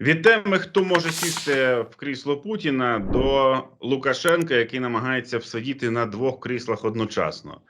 Від теми, хто може сісти в крісло Путіна до Лукашенка, який намагається всидіти на двох кріслах одночасно.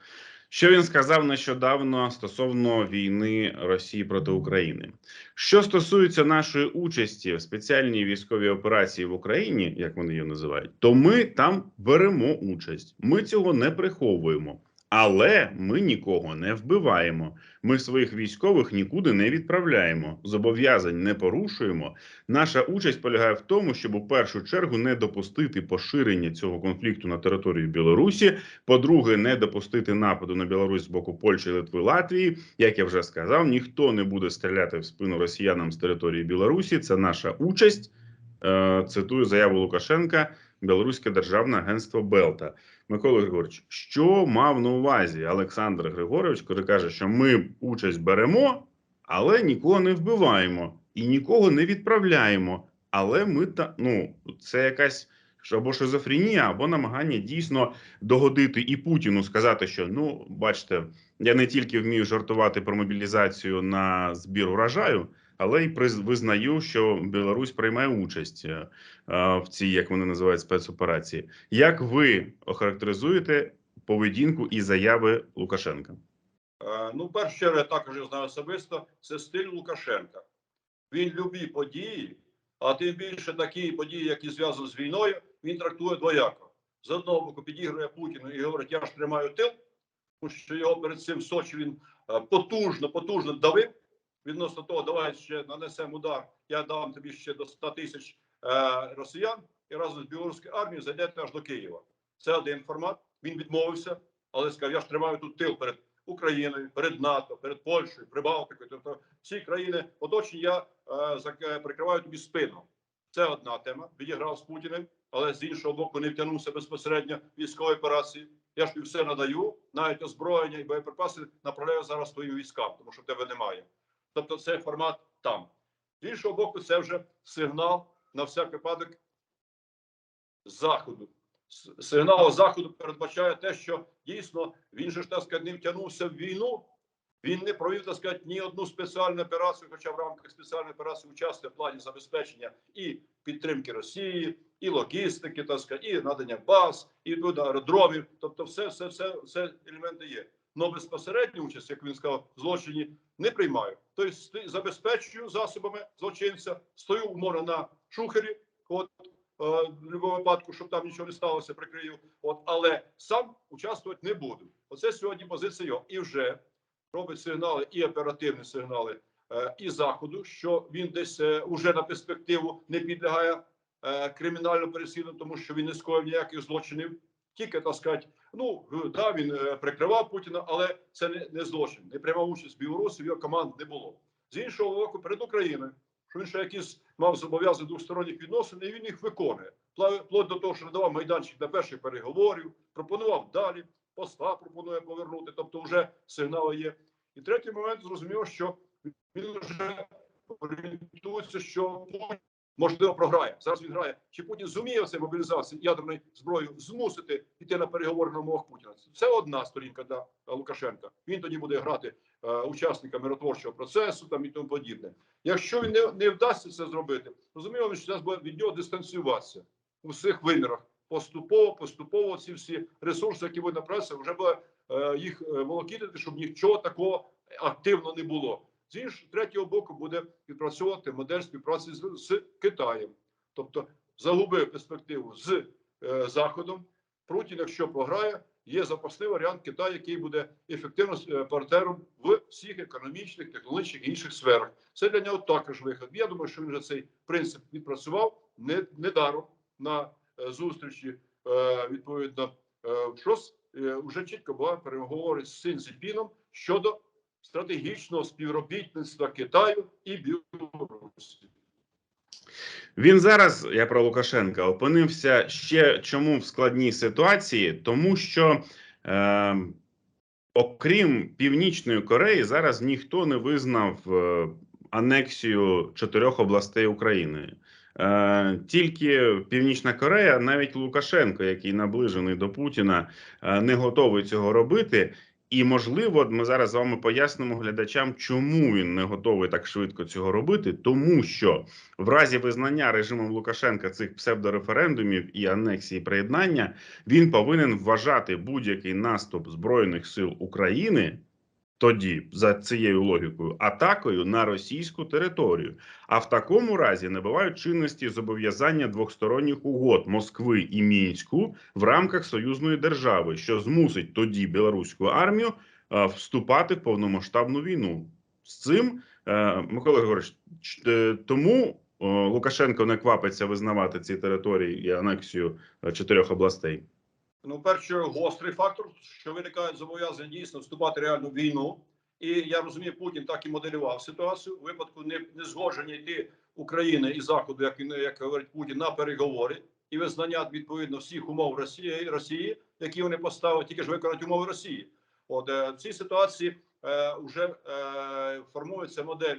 Що він сказав нещодавно стосовно війни Росії проти України? Що стосується нашої участі в спеціальній військовій операції в Україні, як вони її називають, то ми там беремо участь. Ми цього не приховуємо, але ми нікого не вбиваємо. Ми своїх військових нікуди не відправляємо, зобов'язань не порушуємо. Наша участь полягає в тому, щоб у першу чергу не допустити поширення цього конфлікту на території Білорусі. По-друге, не допустити нападу на Білорусь з боку Польщі, Литви, Латвії. Як я вже сказав, ніхто не буде стріляти в спину росіянам з території Білорусі. Це наша участь. Е, Цитую заяву Лукашенка, Білоруське державне агентство Белта. Микола Григорович, що мав на увазі Олександр Григорович, коли каже, що ми участь беремо, але нікого не вбиваємо і нікого не відправляємо. Але ми та ну це якась або шизофренія, або намагання дійсно догодити і Путіну сказати, що ну бачите, я не тільки вмію жартувати про мобілізацію на збір урожаю, але й визнаю, що Білорусь приймає участь е, в цій, як вони називають, спецоперації. Як ви охарактеризуєте поведінку і заяви Лукашенка? Е, Ну, першу чергу, я також знаю особисто, це стиль Лукашенка. Він любі події, а тим більше такі події, які зв'язані з війною, він трактує двояко. З одного боку підігрує Путіну і говорить, я ж тримаю тил, тому що його перед цим в Сочі він е, потужно, потужно давив. Відносно того, давай ще нанесемо удар, я дам тобі ще до 100 тисяч е, росіян і разом з білоруською армією зайдете аж до Києва. Це один формат. Він відмовився, але сказав, я ж тримаю тут тил перед Україною, перед НАТО, перед Польщею, Прибалтикою. Тобто всі країни оточені, я е, е, прикриваю тобі спину. Це одна тема. Відіграв з Путіним, але з іншого боку не втягнувся безпосередньо в військові операції. Я ж тобі все надаю, навіть озброєння і боєприпаси направляю зараз твоїм військам, тому що тебе немає. Тобто, це формат там. З іншого боку, це вже сигнал на всяк випадок заходу. Сигнал заходу передбачає те, що дійсно він же ж так сказати, не втягнувся в війну. Він не провів так сказати, ні одну спеціальну операцію, хоча в рамках спеціальної операції участвує в плані забезпечення і підтримки Росії, і логістики, так сказати, і надання баз, і аеродромів. Тобто, все, все, все, все елементи є. Но безпосередню участь, як він сказав, в злочині не приймаю. Тобто забезпечую засобами злочинця, стою умовно на шухері. От е, в будь-якому випадку, щоб там нічого не сталося, прикрию. От, але сам участвувати не буду. Оце сьогодні позиція його. І вже робить сигнали і оперативні сигнали е, і заходу, що він десь е, уже на перспективу не підлягає е, кримінально переслідуванню, тому що він не скоїв ніяких злочинів. Тільки так сказати, ну е, да, він е, прикривав Путіна, але це не, не злочин. Не приймав участь в Білорусі, його команд не було. З іншого боку, перед Україною, що він ще якісь мав зобов'язаний двосторонніх відносин, і він їх виконує. Вплоть до того, що надавав майданчик для перших переговорів, пропонував далі, посла пропонує повернути, тобто вже сигнали є. І третій момент зрозуміло, що він вже орієнтується, що можливо програє. Зараз він грає. Чи Путін зуміє це мобілізацію ядерною зброєю змусити йти на переговори на умовах Путіна? Це одна сторінка для Лукашенка. Він тоді буде грати е, учасника миротворчого процесу там і тому подібне. Якщо він не, не вдасться це зробити, розуміло, він зараз буде від нього дистанціюватися у всіх вимірах. Поступово, поступово ці всі ресурси, які ви направляться, вже буде е, їх е, волокітити, щоб нічого такого активно не було. З іншого третього боку буде відпрацьовувати модель співпраці з, з Китаєм, тобто загубив перспективу з е, Заходом. Путін, якщо програє, є запасний варіант Китаю, який буде ефективно е, партнером в всіх економічних, технологічних і інших сферах. Це для нього також вихід. Я думаю, що він вже цей принцип відпрацював не, недаром на е, зустрічі. Е, відповідно, е, ШОС е, вже чітко була переговори з Син Цзіпіном щодо стратегічного співробітництва Китаю і Білорусі. Він зараз, я про Лукашенка, опинився ще чому в складній ситуації, тому що е, окрім Північної Кореї, зараз ніхто не визнав е, анексію чотирьох областей України. Е, тільки Північна Корея, навіть Лукашенко, який наближений до Путіна, е, не готовий цього робити. І можливо, ми зараз з вами пояснимо глядачам, чому він не готовий так швидко цього робити, тому що в разі визнання режимом Лукашенка цих псевдореферендумів і анексії приєднання він повинен вважати будь-який наступ збройних сил України тоді за цією логікою атакою на російську територію. А в такому разі набувають чинності зобов'язання двосторонніх угод Москви і Мінську в рамках союзної держави, що змусить тоді білоруську армію е, вступати в повномасштабну війну. З цим е, Микола Григорович, е, тому е, Лукашенко не квапиться визнавати ці території і анексію е, чотирьох областей. Ну, перше, гострий фактор, що виникає зобов'язання дійсно вступати реально в війну. І я розумію, Путін так і моделював ситуацію. У випадку не, не згодження йти України і Заходу, як як говорить Путін, на переговори і визнання відповідно всіх умов Росії, Росії, які вони поставили, тільки ж виконати умови Росії. От е, в цій ситуації е, вже е, формується модель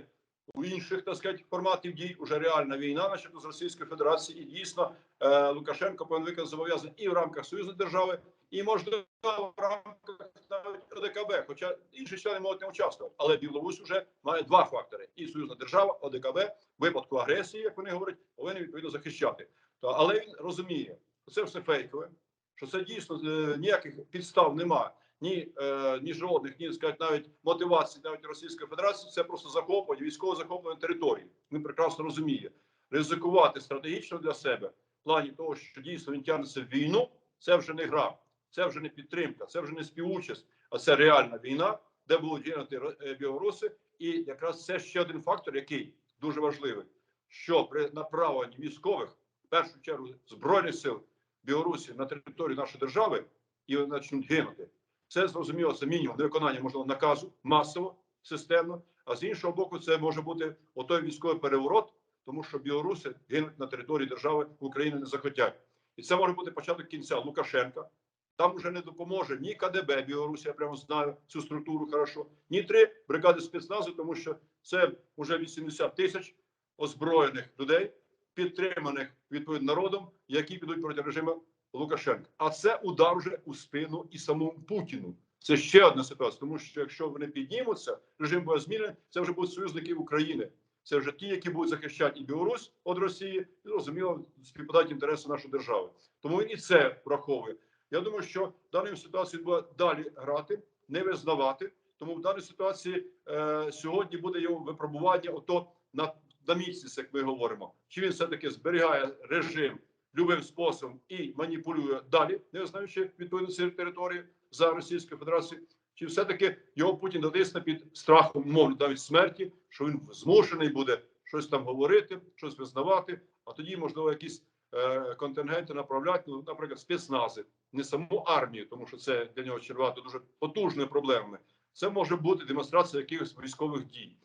у інших так сказати, форматів дій. Уже реальна війна, начебто з Російською Федерацією, і дійсно е, Лукашенко повинен виконати зобов'язання і в рамках союзної держави, і можливо в рамках навіть ОДКБ, хоча інші члени можуть не участвувати. Але Білорусь вже має два фактори: і союзна держава, ОДКБ, випадку агресії, як вони говорять, повинні відповідно захищати. То але він розуміє, що це все фейкове, що це дійсно е, ніяких підстав немає. Ні, е, ні жодних, ні сказати, навіть мотивації, навіть Російської Федерації, це просто захоплення, військове захоплення території. Він прекрасно розуміє. Ризикувати стратегічно для себе в плані того, що дійсно він тягнеться в війну, це вже не гра, це вже не підтримка, це вже не співучасть, а це реальна війна, де будуть гинути е, білоруси. І якраз це ще один фактор, який дуже важливий, що при направленні військових, в першу чергу збройних сил Білорусі на територію нашої держави, і вони почнуть гинути. Це зрозуміло, це мінімум невиконання можливо наказу масово, системно. А з іншого боку, це може бути отой військовий переворот, тому що білоруси гинуть на території держави України не захотять. І це може бути початок кінця Лукашенка. Там вже не допоможе ні КДБ Білорусі, я прямо знаю цю структуру хорошо, ні три бригади спецназу, тому що це вже 80 тисяч озброєних людей, підтриманих відповідно народом, які підуть проти режиму Лукашенка. А це удар вже у спину і самому Путіну. Це ще одна ситуація, тому що якщо вони піднімуться, режим буде змінений, це вже будуть союзники України. Це вже ті, які будуть захищати і Білорусь від Росії, і зрозуміло співпадають інтереси нашої держави. Тому він і це враховує. Я думаю, що в даній ситуації буде далі грати, не визнавати. Тому в даній ситуації е, сьогодні буде його випробування ото на, на місяць, як ми говоримо. Чи він все таки зберігає режим любим способом і маніпулює далі, не визнаючи відповідно цієї території за Російською Федерацією, чи все-таки його Путін дотисне під страхом мовлю навіть смерті, що він змушений буде щось там говорити, щось визнавати, а тоді можливо якісь е, контингенти направляти, ну, наприклад, спецнази, не саму армію, тому що це для нього чергувати дуже потужними проблемами. Це може бути демонстрація якихось військових дій.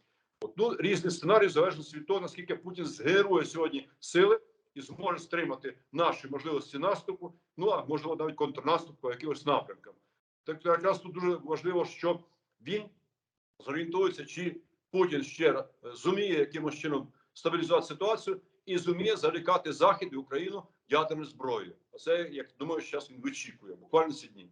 От, ну, різні сценарії в залежності від того, наскільки Путін згерує сьогодні сили і зможе стримати наші можливості наступу, ну а можливо навіть контрнаступ по якимось напрямкам. Так якраз тут дуже важливо, що він зорієнтується, чи Путін ще раз зуміє якимось чином стабілізувати ситуацію і зуміє залікати Захід і Україну ядерною зброєю. А це як думаю, зараз він вичікує буквально ці дні.